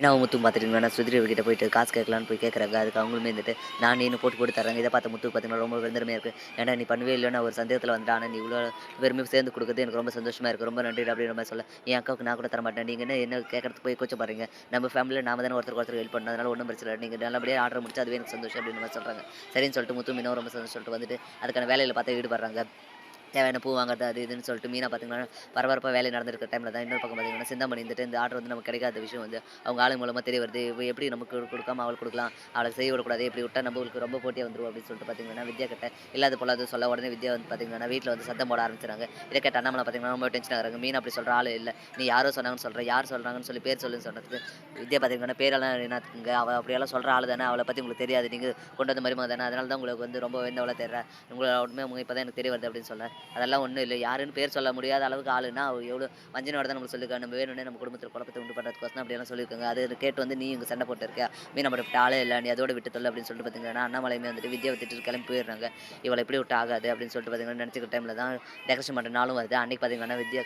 மீனாவை முத்து பார்த்துட்டு நான் கிட்ட போயிட்டு காசு கேட்கலான்னு போய் கேட்குறாங்க அதுக்கு அவங்களுமே வந்துட்டு நான் நீனு போட்டு போட்டு தராங்க இதை பார்த்து முத்து பார்த்தீங்கன்னா ரொம்ப பெருந்தரமையாக இருக்குது ஏன்னா நீ பண்ணவே இல்லைன்னு ஒரு சந்தேகத்தில் வந்துட்டு. ஆனால் நீ இவ்வளோ பெருமை சேர்ந்து கொடுக்குறது எனக்கு ரொம்ப சந்தோஷமாக இருக்குது ரொம்ப நன்றி அப்படின்ற மாதிரி சொல்ல. என் அக்காவுக்கு நான் கூட தர மாட்டேன். நீங்கள் என்ன என்ன கேட்கறதுக்கு போய் கோச்ச பாருங்க நம்ம ஃபேமிலியில் நாம தானே ஒருத்தர் ஒருத்தர் ஹெல்ப் பண்ண அதனால ஒன்றும் பிரச்சனை இல்லை. நீங்கள் நல்லபடியாக ஆர்டர் முடிச்சு அதுவே எனக்கு சந்தோஷம் அப்படின்னு மாதிரி சொல்கிறாங்க சரின்னு சொல்லிட்டு முத்து இன்னும் ரொம்ப சந்தோஷம் சொல்லிட்டு வந்துட்டு அதுக்கான வேலையில் பார்த்தா ஈடுபடுறாங்க. தேவையான பூ வாங்குறது அது இதுன்னு சொல்லிட்டு மீனா பார்த்தீங்கன்னா பரபரப்பாக வேலை நடந்திருக்க டைமில் தான் இன்னொரு பக்கம் பார்த்தீங்கன்னா சிந்தாமணி இருந்துட்டு இந்த ஆர்டர் வந்து நமக்கு கிடைக்காத விஷயம் வந்து அவங்க ஆளு மூலமாக தெரிய வருது. இவ எப்படி நமக்கு கொடுக்காம அவளுக்கு கொடுக்கலாம் அவளுக்கு செய்ய விடக்கூடாது எப்படி விட்டா நம்மளுக்கு ரொம்ப போட்டியாக வந்துடும் அப்படின்னு சொல்லிட்டு பார்த்தீங்கன்னா வித்யா கிட்ட இல்லாத அது சொல்ல உடனே வித்யா வந்து பார்த்தீங்கன்னா வீட்டில் வந்து சத்தம் போட ஆரம்பிச்சாங்க இதை கேட்ட அண்ணாமலை பார்த்தீங்கன்னா ரொம்ப டென்ஷன் ஆகிறாங்க மீன் அப்படி சொல்கிற ஆள் இல்லை. நீ யாரோ சொன்னாங்கன்னு சொல்கிற யார் சொல்கிறாங்கன்னு சொல்லி பேர் சொல்லுன்னு சொன்னதுக்கு வித்யா பார்த்தீங்கன்னா பேரெல்லாம் என்னத்துக்குங்க அவள் அப்படியெல்லாம் சொல்கிற ஆள் தானே அவளை பற்றி உங்களுக்கு தெரியாது. நீங்கள் கொண்டு வந்த மாதிரி தானே அதனால தான் உங்களுக்கு வந்து ரொம்ப வெந்தவளை தெரிற உங்களை உண்மை உங்க இப்போ தான் எனக்கு தெரிய வருது அப்படின்னு சொல்ல அதெல்லாம் ஒன்றும் இல்லை. யாருன்னு பேர் சொல்ல முடியாத அளவுக்கு ஆளுன்னா அவ எவ்வளோ மஞ்சள் தான் நம்மளுக்கு சொல்லியிருக்காங்க நம்ம வேணும்னே நம்ம குடும்பத்தில் குழப்பத்தை உண்டு பண்ணுறதுக்கோசம் அப்படியெல்லாம் சொல்லியிருக்காங்க. அது கேட்டு வந்து நீ இங்கே சண்டை போட்டு இருக்க மீன் நம்ம விட்டு ஆளே இல்லை. நீ அதோட விட்டு தொல்லை அப்படின்னு சொல்லிட்டு பார்த்தீங்கன்னா அண்ணாமலையுமே வந்துட்டு வித்யா வித்துட்டு கிளம்பி போயிடுறாங்க. இவளை எப்படி விட்டு ஆகாது? அப்படின்னு சொல்லிட்டு பார்த்தீங்கன்னா நினச்சிக்கிற டைமில் தான் டெக்கரேஷன் பண்ணுற நாளும் வருது. அன்றைக்கி பார்த்தீங்கன்னா வித்யா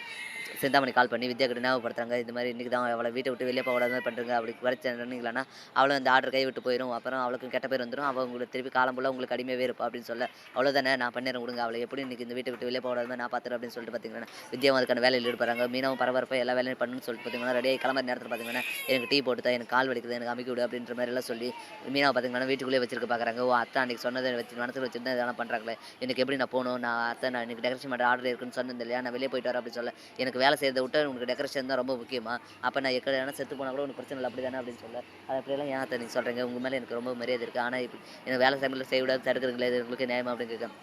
சிந்தாமணி கால் பண்ணி வித்யா கிட்ட ஞாபகப்படுத்துறாங்க இந்த மாதிரி இன்றைக்கி தான் அவளை வீட்டை விட்டு வெளியே போகாத மாதிரி பண்ணுறங்க அப்படி குறைச்சிங்களா அவளும் அந்த ஆர்டர் கை விட்டு போயிடும் அப்புறம் அவளுக்கும் கெட்ட பேர் வந்துடும் அவள் உங்களுக்கு திருப்பி காலம் உங்களுக்கு அடிமையாக இருப்பா அப்படின்னு சொல்ல அவ்வளோதானே நான் பண்ணிடுறேன் கொடுங்க. அவளை எப்படி இன்றைக்கி இந்த வீட்டை விட்டு விட்டு வெளியே போகாத நான் பார்த்துறேன் அப்படின்னு சொல்லிட்டு பார்த்தீங்கன்னா வித்யாவும் அதுக்கான வேலையில் ஈடுபடுறாங்க. மீனவும் பரபரப்பாக எல்லா வேலையும் பண்ணுன்னு சொல்லிட்டு பார்த்தீங்கன்னா ரெடியாக கிளம்புற நேரத்தில் பார்த்தீங்கன்னா எனக்கு டீ போட்டு தான் எனக்கு கால் வலிக்குது எனக்கு அமைக்க விடு அப்படின்ற மாதிரிலாம் சொல்லி மீனாவை பார்த்தீங்கன்னா வீட்டுக்குள்ளே வச்சிருக்க பார்க்குறாங்க. ஓ அத்தை அன்றைக்கி சொன்னதை வச்சு மனசில் வச்சுட்டு தான் இதெல்லாம் பண்ணுறாங்களே எனக்கு எப்படி நான் போகணும்? நான் அத்தை நான் எனக்கு டெக்கரேஷன் பண்ணுற ஆர்டர் இருக்குன்னு சொன்னது இல்லையா? நான் வெளியே போயிட்டு வரேன் அப்படின்னு சொல்ல எனக்கு வேலை செய்யறதை விட்டு உங்களுக்கு டெக்கரேஷன் தான் ரொம்ப முக்கியமாக அப்போ நான் எக்கட வேணால் செத்து போனால் கூட உனக்கு பிரச்சனை இல்லை அப்படி தானே அப்படின்னு சொல்ல. அதை அப்படியெல்லாம் ஏன் அத்தை நீங்கள் சொல்கிறீங்க உங்கள் மேலே எனக்கு ரொம்ப மரியாதை இருக்குது ஆனால் இப்போ எனக்கு வேலை சமயம் செய்ய விடாது தடுக்கிறீங்களே உங்களுக்கு நியாயமாக அப்படின்னு கேட்குறேன்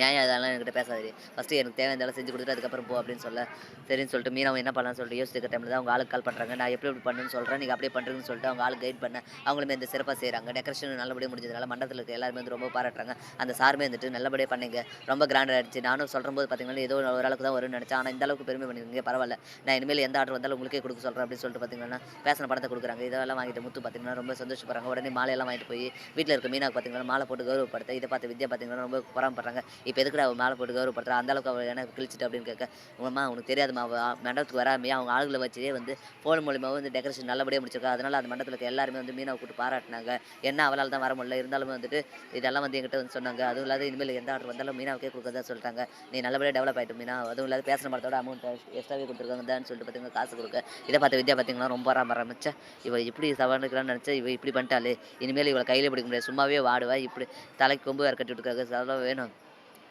நியாயம் அதெல்லாம் என்கிட்ட பேசாது ஃபஸ்ட்டு எனக்கு தேவை வேலை செஞ்சு கொடுத்துட்டு அதுக்கப்புறம் போ அப்படின்னு சொல்ல. சரின்னு சொல்லிட்டு மீனவன் என்ன பண்ணலாம்னு சொல்லிட்டு யோசிக்கிற டைமில் தான் அவங்க ஆளுக்கு கால் பண்ணுறாங்க நான் எப்படி எப்படி பண்ணுன்னு சொல்கிறேன் நீங்கள் அப்படியே பண்ணுறீங்கன்னு சொல்லிட்டு அவங்க ஆளுக்கு கைட் பண்ண அவங்களுமே இந்த சிறப்பாக செய்கிறாங்க டெக்கரேஷன் நல்லபடியாக முடிஞ்சதுனால மண்டபத்தில் இருக்க எல்லாருமே வந்து ரொம்ப பாராட்டுறாங்க. அந்த சாருமே வந்துட்டு நல்லபடியாக பண்ணிங்க. ரொம்ப கிராண்டாக ஆயிடுச்சு. நானும் சொல்கிற போது பார்த்தீங்கன்னா ஏதோ ஒரு தான் வரும்னு நினச்சேன். ஆனால் இந்த அளவுக்கு பெருமை பண்ணிருக்கீங்க பரவாயில்ல. நான் இனிமேல் எந்த ஆர்டர் வந்தாலும் உங்களுக்கே கொடுக்க சொல்கிறேன் அப்படின்னு சொல்லிட்டு பார்த்தீங்கன்னா பேசின படத்தை கொடுக்குறாங்க. இதெல்லாம் வாங்கிட்டு முத்து பார்த்தீங்கன்னா ரொம்ப சந்தோஷப்படுறாங்க. உடனே மாலையெல்லாம் வாங்கிட்டு போய் வீட்டில் இருக்க மீனாக்கு பார்த்தீங்கன்னா மாலை போட்டு கௌரவப்படுத்த இதை பார்த்து வித்யா பார்த்தீங்கன்னா ரொம்ப பராமப்படுறாங்க இப்போ எதுக்குடா அவள் மேலே போட்டு கௌரவப்படுறா அந்த அளவுக்கு அவள் என்ன கிழிச்சிட்டு அப்படின்னு கேட்க உங்கம்மா உனக்கு தெரியாதுமா அவள் மண்டபத்துக்கு வராமையே? அவங்க ஆளுகளை வச்சே வந்து ஃபோன் மூலியமாக வந்து டெக்கரேஷன் நல்லபடியாக முடிச்சிருக்கா. அதனால் அந்த மண்டபத்தில் இருக்க எல்லாருமே வந்து மீனாவை கூட்டு பாராட்டினாங்க. என்ன அவளால் தான் வர முடியல. இருந்தாலும் வந்துட்டு இதெல்லாம் வந்து என்கிட்ட வந்து சொன்னாங்க. அதுவும் இல்லாத இனிமேல் எந்த ஆர்டர் வந்தாலும் மீனாவுக்கே கொடுக்கறதா சொல்லிட்டாங்க. நீ நல்லபடியாக டெவலப் ஆகிட்டு மீனா. அதுவும் இல்லாத பேசுகிற மரத்தோட அமௌண்ட் எக்ஸ்ட்ராவே கொடுத்துருக்காங்க. தான் சொல்லிட்டு பார்த்தீங்கன்னா காசு கொடுக்க. இதை பார்த்து வித்யா பார்த்தீங்கன்னா ரொம்ப ஆரம்பிச்சா இவ இப்படி சவாண்டுக்கிறான்னு நினச்சா இவ இப்படி பண்ணிட்டாலே இனிமேல் இவளை கையில் பிடிக்க முடியாது. சும்மாவே வாடுவா. இப்படி தலைக்கு கொம்பு வேறு கட்டி விட்டுருக்காங்க. அதெல்லாம் வேணும்.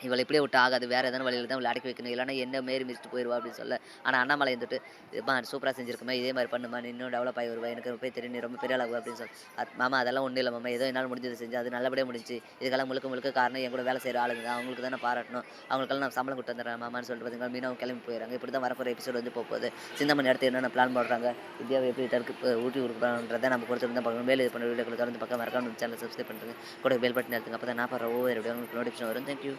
இவளை இப்படியே விட்டு ஆகாது. வேறு எதனா வழியில் தான் இவளை அடக்கி வைக்கணும். இல்லைனா என்ன மாரி மிஸ்ட்டு போயிடுவா அப்படின்னு சொல்ல. ஆனால் அண்ணாமலை இருந்துட்டு இப்போ சூப்பராக செஞ்சிருக்குமே இதே மாதிரி பண்ணுமா இன்னும் டெவலப் ஆகி வருவா. எனக்கு போய் தெரியும். நீ ரொம்ப பெரிய ஆளாகும் அப்படின்னு சொல்லி அது மாமா அதெல்லாம் ஒன்றும் இல்லை மாமா. ஏதோ என்னால் முடிஞ்சது செஞ்சு அது நல்லபடியாக முடிஞ்சு. இதுக்கெல்லாம் முழுக்க முழுக்க காரணம் என் கூட வேலை செய்கிற ஆளுங்க தான். அவங்களுக்கு தான் நான் பாராட்டணும். அவங்களுக்கெல்லாம் நான் சம்பளம் கொடுத்து வந்துடுறேன் மாமான்னு சொல்லிட்டு பார்த்தீங்கன்னா மீனவங்க கிளம்பி போயிடறாங்க. இப்படி தான் வரப்போகிற எபிசோட் வந்து போகுது. சிந்தமணி அடுத்து என்னென்ன பிளான் போடுறாங்க? இந்தியாவை எப்படி தடுக்கு ஊட்டி கொடுக்குறான்றதை நம்ம கொடுத்துட்டு தான் பார்க்கணும். மேலே இது பண்ண வீடியோக்களை தொடர்ந்து பக்கம் மறக்காம சேனல் சப்ஸ்கிரைப் பண்ணுறது கூட பெல் பட்டன் எடுத்துங்க அப்போ தான் நான் பாரு ஒவ்வொரு வீடியோ நோட்டிஃபிகேஷன் வரும். தேங்க்யூ